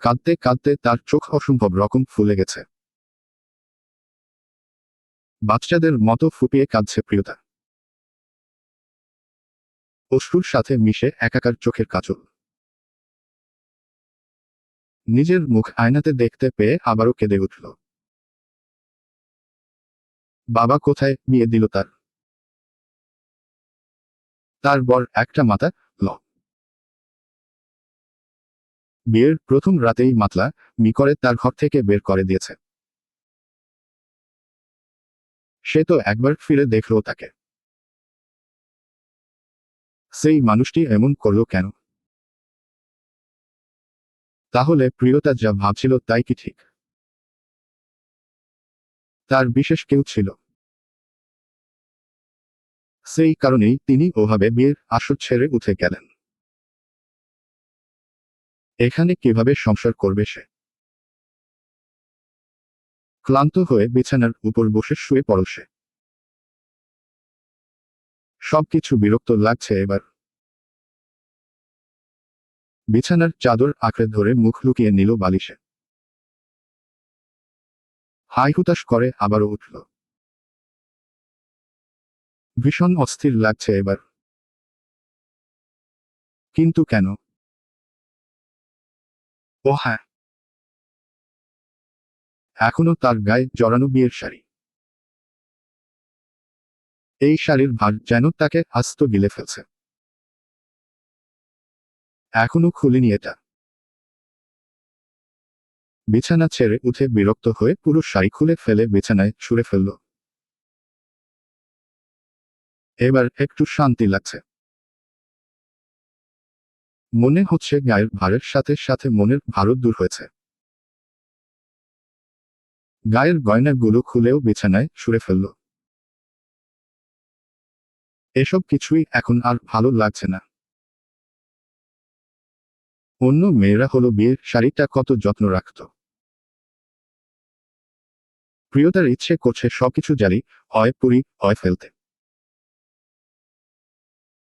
কাঁদতে কাঁদতে তার চোখ অসম্ভব রকম ফুলে গেছে। বাচ্চাদের মতো ফুপিয়ে কাঁদছে প্রিয়তা। অশ্রুর সাথে মিশে একাকার চোখের কাজল। নিজের মুখ আয়নাতে দেখতে পেয়ে আবারও কেঁদে উঠল। বাবা কোথায় বিয়ে দিল তার? তার বর একটা মাথা বিয়ের প্রথম রাতেই মাতলা মি করে তার ঘর থেকে বের করে দিয়েছে। সে তো একবার ফিরে দেখল তাকে। সেই মানুষটি এমন করল কেন? তাহলে প্রিয়তা যা ভাবছিল তাই কি ঠিক? তার বিশেষ কেউ ছিল? সেই কারণেই তিনি ওভাবে বিয়ের আসর ছেড়ে উঠে গেলেন। এখানে কীভাবে সংসার করবে সে? ক্লান্ত হয়ে বিছানার উপর বসে শুয়ে পড়ল সে। সবকিছু বিরক্ত লাগছে এবার। বিছানার চাদর আঁকড়ে ধরে মুখ লুকিয়ে নিল বালিশে। হাই হুতাশ করে আবারও উঠল। ভীষণ অস্থির লাগছে এবার। কিন্তু কেন? ও হ্যাঁ এখনও তার গায়ে জড়ানো বিয়ের শাড়ি। এই শাড়ির ভার যেন তাকে আস্ত গিলে ফেলছে। এখনও খুলিনি এটা। বিছানা ছেড়ে উঠে বিরক্ত হয়ে পুরো শাড়ি খুলে ফেলে বিছানায় ছুঁড়ে ফেলল। এবার একটু শান্তি লাগছে। মনে হচ্ছে গায়ের ভারের সাথে সাথে মনের ভারও দূর হয়েছে। গায়ের গয়নাগুলো খুলেও বিছানায় সুরে ফেলল। এসব কিছুই এখন আর ভালো লাগছে না। অন্য মেয়েরা হলো বিয়ের শাড়িটা কত যত্ন রাখত। প্রিয়তার ইচ্ছে করছে সবকিছু জারি হয় পুরি, হয় ফেলতে।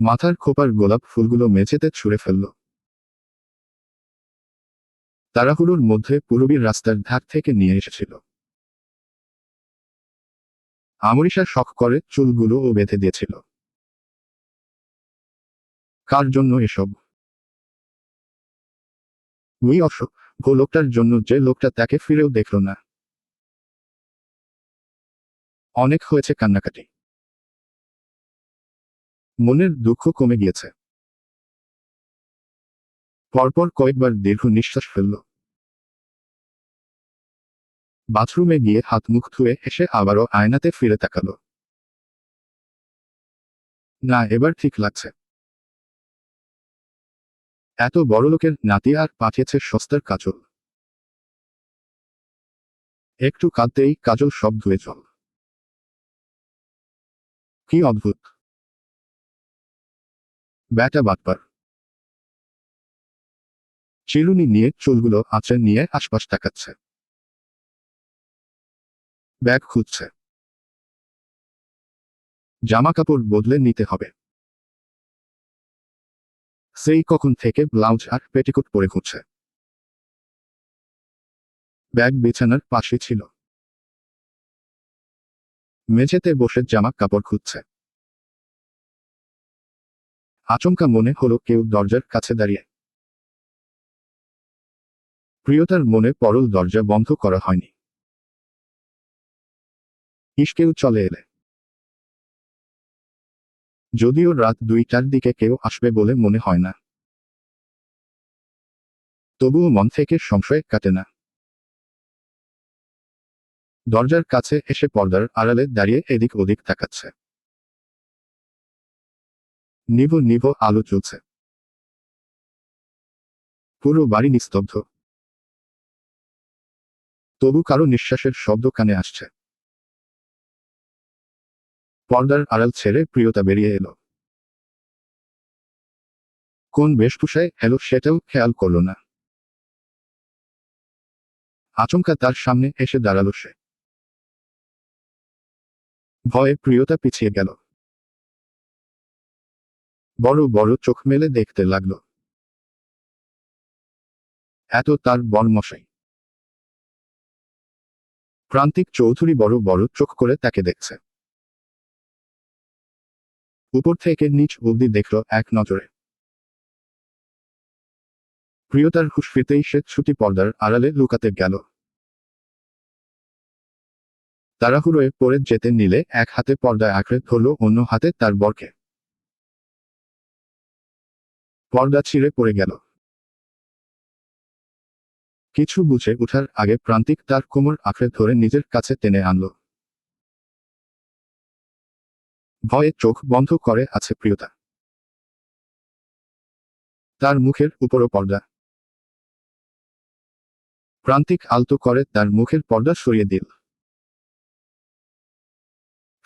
মাথার খোপার গোলাপ ফুলগুলো মেঝেতে ছুঁড়ে ফেলল। তাড়াহুড়োর মধ্যে পূরবীর রাস্তার ধার থেকে নিয়ে এসেছিল। আমরিশা শখ করে চুলগুলো ও বেঁধে দিয়েছিল। কার জন্য এসব? ওই অশোক গো লোকটার জন্য যে লোকটা তাকে ফিরেও দেখল না। অনেক হয়েছে কান্নাকাটি। মনের দুঃখ কমে গিয়েছে। পরপর কয়েকবার দীর্ঘ নিঃশ্বাস ফেলল। বাথরুমে গিয়ে হাত মুখ ধুয়ে এসে আবারও আয়নাতে ফিরে তাকালো। না, এবার ঠিক লাগছে। এত বড় লোকের নাতি আর পাঠিয়েছে সস্তার কাজল। একটু কাঁদতেই কাজল সব ধুয়ে জল। কি অদ্ভুত! ব্যাটা বাটপার। চিরুনি নিয়ে চুলগুলো আঁচড়ে নিয়ে আশপাশ তাকাচ্ছে। ব্যাগ খুঁজছে। জামা কাপড় বদলে নিতে হবে। সেই কখন থেকে ব্লাউজ আর পেটিকোট পরে ঘুরছে। ব্যাগ বিছানার পাশে ছিল। মেঝেতে বসে জামা কাপড় খুঁজছে। আচমকা মনে হলো কেউ দরজার কাছে দাঁড়িয়ে। প্রিয়তার মনে পরল দরজা বন্ধ করা হয়নি। ইস্কেও চলে এলে। যদিও রাত দুইটার দিকে কেউ আসবে বলে মনে হয় না। তবুও মন থেকে সংশয় কাটে না। দরজার কাছে এসে পর্দার আড়ালে দাঁড়িয়ে এদিক ওদিক তাকাচ্ছে। নিভ নিভ আলো জ্বলছে। পুরো বাড়ি নিস্তব্ধ। তবু কারও নিঃশ্বাসের শব্দ কানে আসছে। পর্দার আড়াল ছেড়ে প্রিয়তা বেরিয়ে এলো। কোন বেশভূষায় এলো সেটাও খেয়াল করল না। আচমকা তার সামনে এসে দাঁড়াল সে। ভয়ে প্রিয়তা পিছিয়ে গেল। বড় বড় চোখ মেলে দেখতে লাগল। এত তার বরমশাই প্রান্তিক চৌধুরী বড় বড় চোখ করে তাকে দেখছে। উপর থেকে নিচ অব্দি দেখল এক নজরে। প্রিয়তার হুশ সে ছুটি পর্দার আড়ালে লুকাতে গেল। তাড়াহুড়োয় পড়ে যেতে নিলে এক হাতে পর্দায় আঁকড়ে ধরল অন্য হাতে তার বরকে। পর্দা ছিঁড়ে পড়ে গেল। কিছু বুঝে উঠার আগে প্রান্তিক তার কোমর আঁকড়ে ধরে নিজের কাছে টেনে আনল। ভয়ে চোখ বন্ধ করে আছে প্রিয়তা। তার মুখের উপরও পর্দা। প্রান্তিক আলতো করে তার মুখের পর্দা সরিয়ে দিল।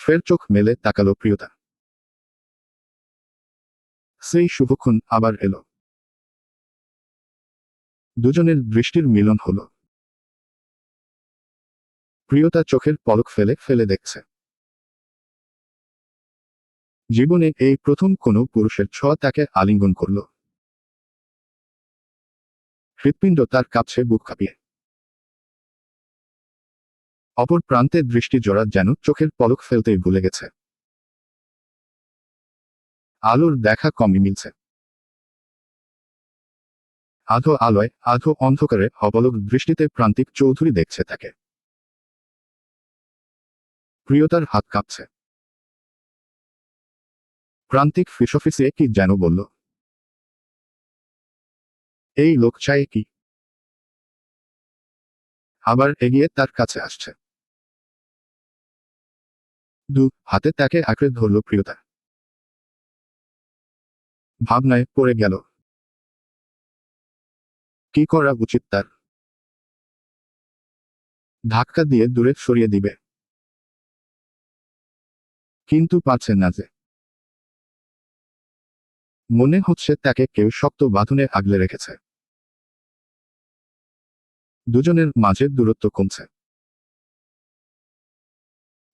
ফের চোখ মেলে তাকালো প্রিয়তা। সেই শুভক্ষণ আবার এলো। দুজনের দৃষ্টির মিলন হলো। প্রিয়তা চোখের পলক ফেলে ফেলে দেখছে। জীবনে এই প্রথম কোনো পুরুষের ছোঁয়া তাকে আলিঙ্গন করল। হৃৎপিণ্ড তার কাছে বুক কাঁপিয়ে। অপর প্রান্তে দৃষ্টি জোড়া যেন চোখের পলক ফেলতেই ভুলে গেছে। আলোর দেখা কমই মিলছে। আধো আলোয়, আধো অন্ধকারে অবলক দৃষ্টিতে প্রান্তিক চৌধুরী দেখছে তাকে। প্রিয়তার হাত কাঁপছে। প্রান্তিক ফিস অফিসে কি যেন বলল। এই লোক চায় কি? আবার এগিয়ে তার কাছে আসছে। দু, হাতে তাকে আঁকড়ে ধরল প্রিয়তা। ভাবনায় পড়ে গেল। কি করা উচিত তার? ধাক্কা দিয়ে দূরে সরিয়ে দিবে। কিন্তু পারছে না যে। মনে হচ্ছে তাকে কেউ শক্ত বাঁধনে আগলে রেখেছে। দুজনের মাঝে দূরত্ব কমছে।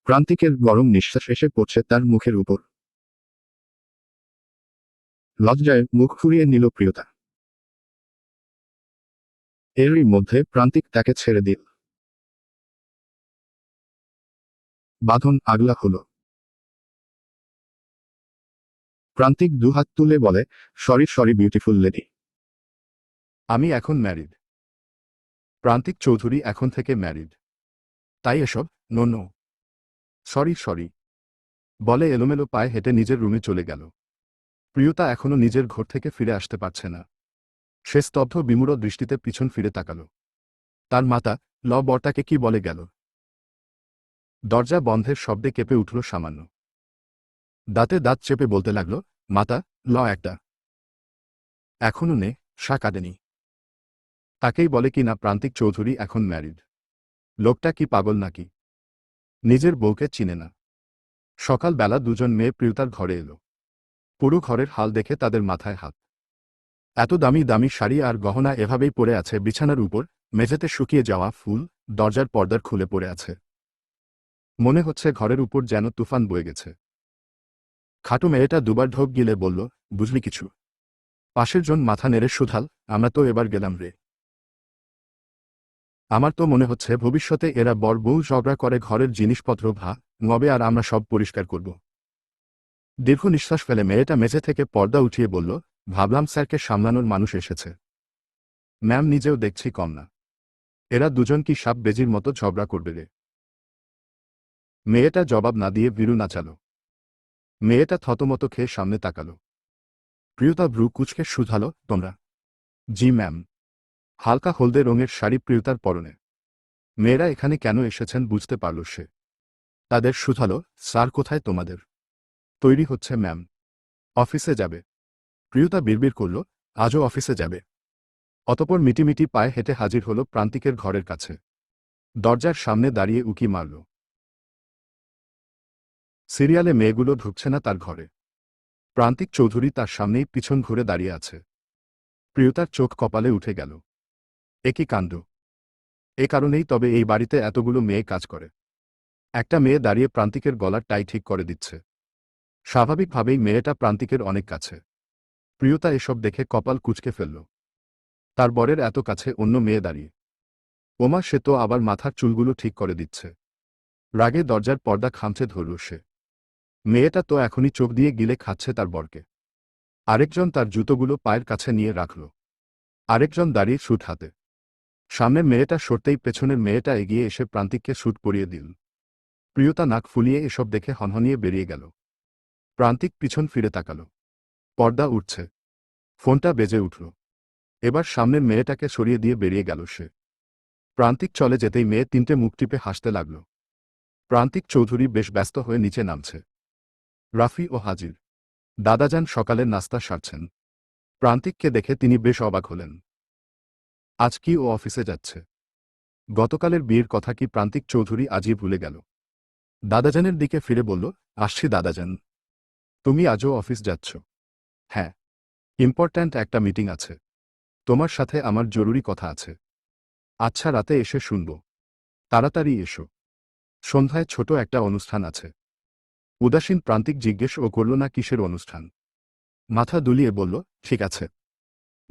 প্রান্তিকের গরম নিঃশ্বাস এসে পড়ছে তার মুখের উপর। লজ্জায় মুখ ফুরিয়ে নিল প্রিয়তা। এরই মধ্যে প্রান্তিক তাকে ছেড়ে দিল। বাঁধন আগলা হল। প্রান্তিক দুহাত তুলে বলে, সরি সরি বিউটিফুল লেডি আমি এখন ম্যারিড প্রান্তিক চৌধুরী এখন থেকে ম্যারিড তাই এসব? No no sorry sorry. বলে এলোমেলো পায়ে হেঁটে নিজের রুমে চলে গেল। প্রিয়তা এখনও নিজের ঘর থেকে ফিরে আসতে পারছে না। সে স্তব্ধ বিমূঢ় দৃষ্টিতে পিছন ফিরে তাকাল। তার মাতা, ল বরটাকে কি বলে গেল? দরজা বন্ধের শব্দে কেঁপে উঠল সামান্য। দাঁতে দাঁত চেপে বলতে লাগল, মাতা, ল একটা। এখনও নে শা কাঁদেনি তাকেই বলে কি না প্রান্তিক চৌধুরী এখন ম্যারিড। লোকটা কি পাগল নাকি? নিজের বউকে চিনে না। সকালবেলা দুজন মেয়ে প্রিয়তার ঘরে এলো। পুরো ঘরের হাল দেখে তাদের মাথায় হাত। এত দামি দামি শাড়ি আর গহনা এভাবেই পড়ে আছে বিছানার উপর, মেঝেতে শুকিয়ে যাওয়া ফুল, দরজার পর্দার খুলে পড়ে আছে। মনে হচ্ছে ঘরের উপর যেন তুফান বয়ে গেছে। খাটু মেয়েটা দুবার ঢোক গিলে বলল, বুঝলি কিছু? পাশের জন মাথা নেড়ে, সুধাল, আমরা তো এবার গেলাম রে। আমার তো মনে হচ্ছে ভবিষ্যতে এরা বর বউ ঝগড়া করে ঘরের জিনিসপত্র, ভা, নবে আর আমরা সব পরিষ্কার করব। দীর্ঘ নিঃশ্বাস ফেলে মেয়েটা মেঝে থেকে পর্দা উঠিয়ে বলল, ভাবলাম স্যারকে সামলানোর মানুষ এসেছে। ম্যাম, নিজেও দেখছি কম না। এরা দুজন কি সাপ বেজির মতো ঝগড়া করবে রে? মেয়েটা জবাব না দিয়ে বিরু নাচাল। মেয়েটা থতমত খেয়ে সামনে তাকাল। প্রিয়তা ভ্রু কুচকে শুধালো, তোমরা? জি, ম্যাম। হালকা হলদে রঙের শাড়ি প্রিয়তার পরনে। মেয়েরা এখানে কেন এসেছেন বুঝতে পারল সে? তাদের শুধালো, স্যার কোথায় তোমাদের? তৈরি হচ্ছে, ম্যাম। অফিসে যাবে। প্রিয়তা বিড়বিড় করল, আজও অফিসে যাবে? অতপর মিটিমিটি পায়ে হেঁটে হাজির হল প্রান্তিকের ঘরের কাছে। দরজার সামনে দাঁড়িয়ে উকি মারল। সিরিয়ালে মেয়েগুলো ঢুকছে না তার ঘরে। প্রান্তিক চৌধুরী তার সামনেই পিছন ঘুরে দাঁড়িয়ে আছে। প্রিয়তার চোখ কপালে উঠে গেল। একই কাণ্ড? এ কারণেই তবে এই বাড়িতে এতগুলো মেয়ে কাজ করে। একটা মেয়ে দাঁড়িয়ে প্রান্তিকের গলার টাই ঠিক করে দিচ্ছে। স্বাভাবিকভাবেই মেয়েটা প্রান্তিকের অনেক কাছে। প্রিয়তা এসব দেখে কপাল কুচকে ফেলল। তার বরের এত কাছে অন্য মেয়ে দাঁড়িয়ে। ওমা, সে তো আবার মাথার চুলগুলো ঠিক করে দিচ্ছে। রাগে দরজার পর্দা খামচে ধরল সে। মেয়েটা তো এখনই চোখ দিয়ে গিলে খাচ্ছে তার বরকে। আরেকজন তার জুতোগুলো পায়ের কাছে নিয়ে রাখল। আরেকজন দাঁড়িয়ে শুট হাতে। সামনের মেয়েটা সরতেই পেছনের মেয়েটা এগিয়ে এসে প্রান্তিককে শুট পরিয়ে দিল। প্রিয়তা নাক ফুলিয়ে এসব দেখে হনহনিয়ে বেরিয়ে গেল। প্রান্তিক পিছন ফিরে তাকাল। পর্দা উঠছে। ফোনটা বেজে উঠল। এবার সামনের মেয়েটাকে সরিয়ে দিয়ে বেরিয়ে গেল সে। প্রান্তিক চলে যেতেই মেয়ে তিনটে মুখ টিপে হাসতে লাগল। প্রান্তিক চৌধুরী বেশ ব্যস্ত হয়ে নিচে নামছে। রাফি ও হাজির। দাদাজান সকালের নাস্তা সারছেন। প্রান্তিককে দেখে তিনি বেশ অবাক হলেন। আজ কি ও অফিসে যাচ্ছে? গতকালের বিয়ের কথা কি প্রান্তিক চৌধুরী আজই ভুলে গেল? দাদাজানের দিকে ফিরে বলল, আসছি দাদাজান। তুমি আজও অফিস যাচ্ছ। হ্যাঁ ইম্পর্ট্যান্ট একটা মিটিং আছে। তোমার সাথে আমার জরুরি কথা আছে। আচ্ছা রাতে এসে শুনব। তাড়াতাড়ি এসো। সন্ধ্যায় ছোট একটা অনুষ্ঠান আছে। উদাসীন প্রান্তিক জিজ্ঞেস ও করল, না, কিসের অনুষ্ঠান? মাথা দুলিয়ে বলল, ঠিক আছে।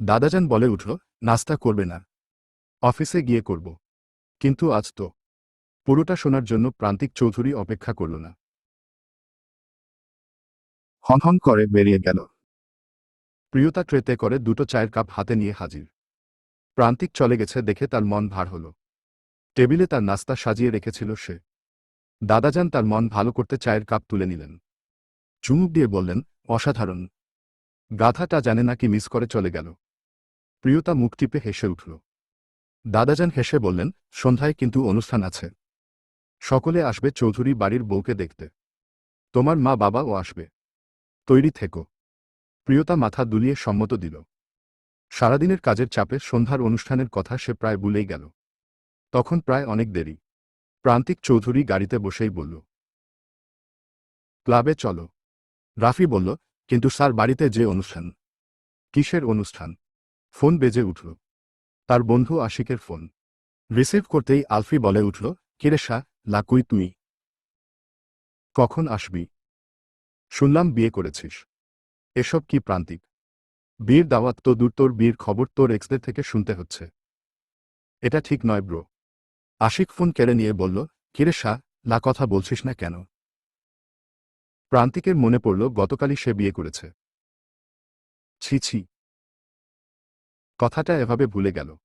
দাদাজান বলে উঠল, নাস্তা করবে না। অফিসে গিয়ে করব। কিন্তু আজ তো। পুরোটা শোনার জন্য প্রান্তিক চৌধুরী অপেক্ষা করল না। হনহন করে বেরিয়ে গেল। প্রিয়তা ট্রেতে করে দুটো চায়ের কাপ হাতে নিয়ে হাজির। প্রান্তিক চলে গেছে দেখে তার মন ভার হল। টেবিলে তার নাস্তা সাজিয়ে রেখেছিল সে। দাদাজান তার মন ভালো করতে চায়ের কাপ তুলে নিলেন। চুমুক দিয়ে বললেন, অসাধারণ। গাধাটা জানে না কি মিস করে চলে গেল। প্রিয়তা মুখ টিপে হেসে উঠল। দাদাজান হেসে বললেন, সন্ধ্যায় কিন্তু অনুষ্ঠান আছে। সকলে আসবে চৌধুরী বাড়ির বউকে দেখতে। তোমার মা বাবাও আসবে। তৈরি থেকো। প্রিয়তা মাথা দুলিয়ে সম্মত দিল। সারাদিনের কাজের চাপে সন্ধ্যার অনুষ্ঠানের কথা সে প্রায় ভুলেই গেল। তখন প্রায় অনেক দেরি। প্রান্তিক চৌধুরী গাড়িতে বসেই বলল, ক্লাবে চলো। রাফি বলল, কিন্তু স্যার, বাড়িতে যে অনুষ্ঠান? কিসের অনুষ্ঠান? ফোন বেজে উঠল। তার বন্ধু আশিকের ফোন। রিসিভ করতেই আলফি বলে উঠল, কিরে শাহ লাকুই তুই? কখন আসবি? শুনলাম বিয়ে করেছিস। এসব কি প্রান্তিক? বীর দাওয়াত তো দূর তোর বীর খবর তোর এক্সদের থেকে শুনতে হচ্ছে। এটা ঠিক নয় ব্রো। আশিক ফোন কেড়ে নিয়ে বলল, কিরে শাহ না কথা বলছিস না কেন? প্রান্তিকের মনে পড়ল, গতকালই সে বিয়ে করেছে। ছি ছি। কথাটা এভাবে ভুলে গেল।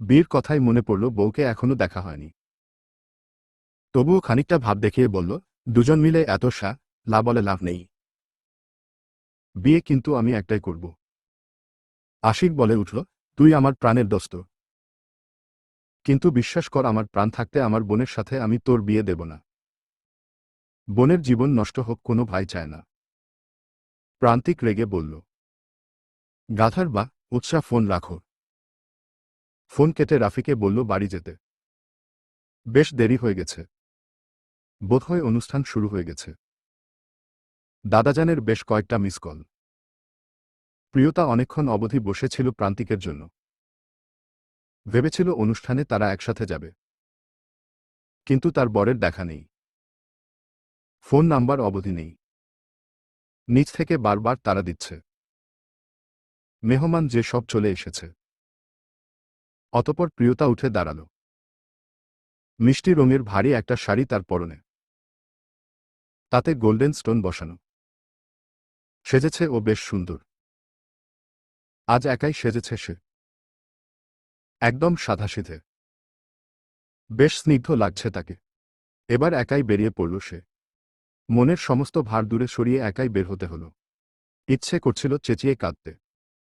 বীর কথাই মনে পড়ল, বউকে এখনও দেখা হয়নি। তবুও খানিকটা ভাব দেখিয়ে বলল দুজন মিলে এত সা, লা বলে লাভ নেই। বিয়ে কিন্তু আমি একটাই করব। আশিক বলে উঠল, তুই আমার প্রাণের দোস্ত। কিন্তু বিশ্বাস কর, আমার প্রাণ থাকতে আমার বোনের সাথে আমি তোর বিয়ে দেব না। বোনের জীবন নষ্ট হোক, কোনো ভাই চায় না। প্রান্তিক রেগে বলল, গাধার বা উৎসাহ ফোন রাখো। ফোন কেটে রাফিকে বলল, বাড়ি যেতে। বেশ দেরি হয়ে গেছে। বোধহয় অনুষ্ঠান শুরু হয়ে গেছে। দাদাজানের বেশ কয়েকটা মিস কল। প্রিয়তা অনেকক্ষণ অবধি বসেছিল প্রান্তিকের জন্য। ভেবেছিল অনুষ্ঠানে তারা একসাথে যাবে। কিন্তু তার বরের দেখা নেই। ফোন নাম্বার অবধি নেই। নিচ থেকে বারবার তারা দিচ্ছে। মেহমান যে সব চলে এসেছে। অতপর প্রিয়তা উঠে দাঁড়াল। মিষ্টি রঙের ভারী একটা শাড়ি তার পরনে। তাতে গোল্ডেন স্টোন বসানো। সেজেছে ও বেশ সুন্দর। আজ একাই সেজেছে সে। একদম সাধাসিধে বেশ স্নিগ্ধ লাগছে তাকে। এবার একাই বেরিয়ে পড়ল সে। মনের সমস্ত ভার দূরে সরিয়ে একাই বের হতে হল। ইচ্ছে করছিল চেঁচিয়ে কাঁদতে।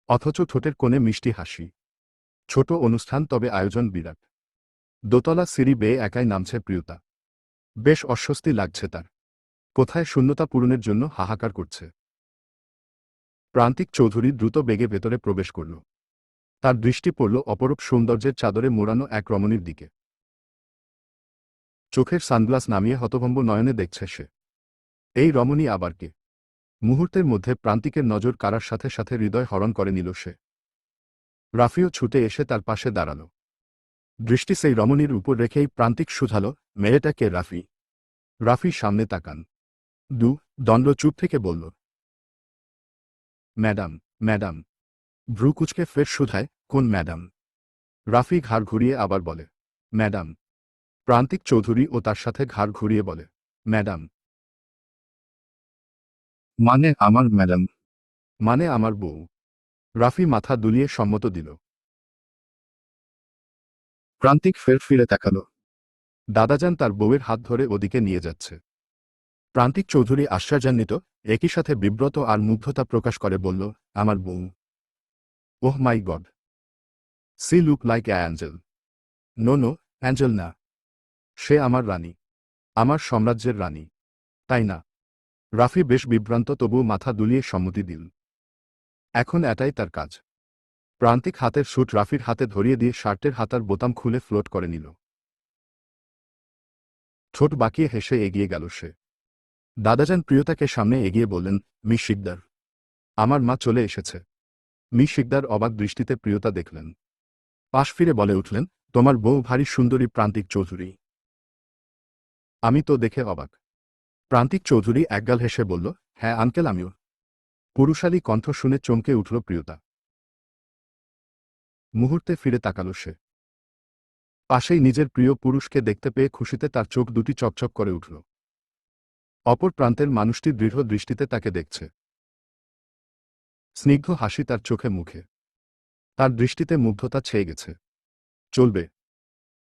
অথচ ঠোঁটের কোণে মিষ্টি হাসি। ছোট অনুষ্ঠান, তবে আয়োজন বিরাট। দোতলা সিঁড়ি বেয়ে একাই নামছে প্রিয়তা। বেশ অস্বস্তি লাগছে তার। কোথায় শূন্যতা পূরণের জন্য হাহাকার করছে? প্রান্তিক চৌধুরী দ্রুত বেগে ভেতরে প্রবেশ করল। তার দৃষ্টি পড়ল অপরূপ সৌন্দর্যের চাদরে মোড়ানো এক রমণীর দিকে। চোখের সানগ্লাস নামিয়ে হতভম্ব নয়নে দেখছে সে। এই রমণী আবার কে? মুহূর্তের মধ্যে প্রান্তিকের নজর কারার সাথে সাথে হৃদয় হরণ করে নিল সে। রাফিও ছুটে এসে তার পাশে দাঁড়াল। দৃষ্টি সেই রমণীর উপর রেখেই প্রান্তিক শুধাল মেয়েটাকে রাফি? রাফি সামনে তাকান। দু দণ্ড চুপ থেকে বলল। Madam madam. ভ্রু কুচকে ফের শুধায় কোন ম্যাডাম? রাফি ঘাড় ঘুরিয়ে আবার বলে, ম্যাডাম। প্রান্তিক চৌধুরী ও তার সাথে ঘাড় ঘুরিয়ে বলে, ম্যাডাম। মানে আমার ম্যাডাম। মানে আমার বউ। রাফি মাথা দুলিয়ে সম্মত দিল। প্রান্তিক ফের ফিরে তাকালো। দাদাজান তার বউয়ের হাত ধরে ওদিকে নিয়ে যাচ্ছে। প্রান্তিক চৌধুরী আশ্চর্যান্বিত, একই সাথে বিব্রত আর মুগ্ধতা প্রকাশ করে বলল, আমার বউ ওহ my god. She look like a angel. No no, angel না। সে আমার রানী। আমার সাম্রাজ্যের রানী। তাই না? রাফি বেশ বিভ্রান্ত তবুও মাথা দুলিয়ে সম্মতি দিল। এখন এটাই তার কাজ। প্রান্তিক হাতের স্যুট রাফির হাতে ধরিয়ে দিয়ে শার্টের হাতার বোতাম খুলে ফ্লোট করে নিল। ঠোঁট বাঁকিয়ে হেসে এগিয়ে গেল সে। দাদাজান প্রিয়তাকে সামনে এগিয়ে বললেন, মি শিকদার, আমার মা চলে এসেছে। মি শিকদার অবাক দৃষ্টিতে প্রিয়তা দেখলেন। পাশ ফিরে বলে উঠলেন, তোমার বউ ভারী সুন্দরী প্রান্তিক চৌধুরী। আমি তো দেখে অবাক। প্রান্তিক চৌধুরী একগাল হেসে বলল হ্যাঁ আঙ্কেল, আমিও। পুরুষালী কণ্ঠ শুনে চমকে উঠল প্রিয়তা। মুহূর্তে ফিরে তাকাল সে। পাশেই নিজের প্রিয় পুরুষকে দেখতে পেয়ে খুশিতে তার চোখ দুটি চকচক করে উঠল। অপর প্রান্তের মানুষটি দৃঢ় দৃষ্টিতে তাকে দেখছে। স্নিগ্ধ হাসি তার চোখে মুখে। তার দৃষ্টিতে মুগ্ধতা ছেয়ে গেছে। চলবে।